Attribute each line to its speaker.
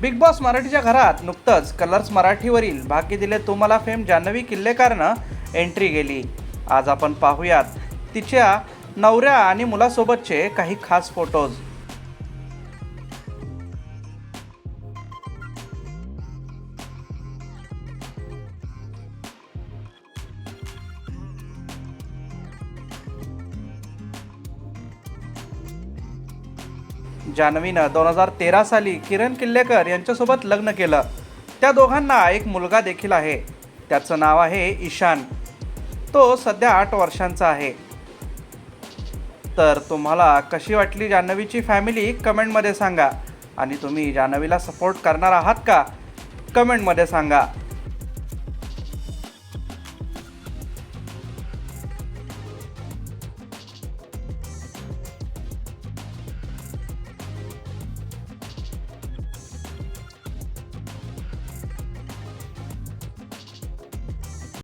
Speaker 1: Big boss मराठीच्या घरात नुकतंच कलर्स मराठीवरील भाग्य दिले तुम्हाला फेम जान्हवी किल्लेकारनं एंट्री गेली. आज आपण पाहूयात तिच्या नवऱ्या आणि मुलासोबतचे काही खास फोटोज जान्हवीनं दोन हजार तेरा साली किरण किल्लेकर यांच्यासोबत लग्न केलं. त्या दोघांना एक मुलगा देखील आहे. त्याचं नाव आहे ईशान. तो सध्या आठ वर्षांचा आहे. तर तुम्हाला कशी वाटली जान्हवीची फॅमिली? कमेंटमध्ये सांगा. आणि तुम्ही जान्हवीला सपोर्ट करणार आहात का? कमेंटमध्ये सांगा.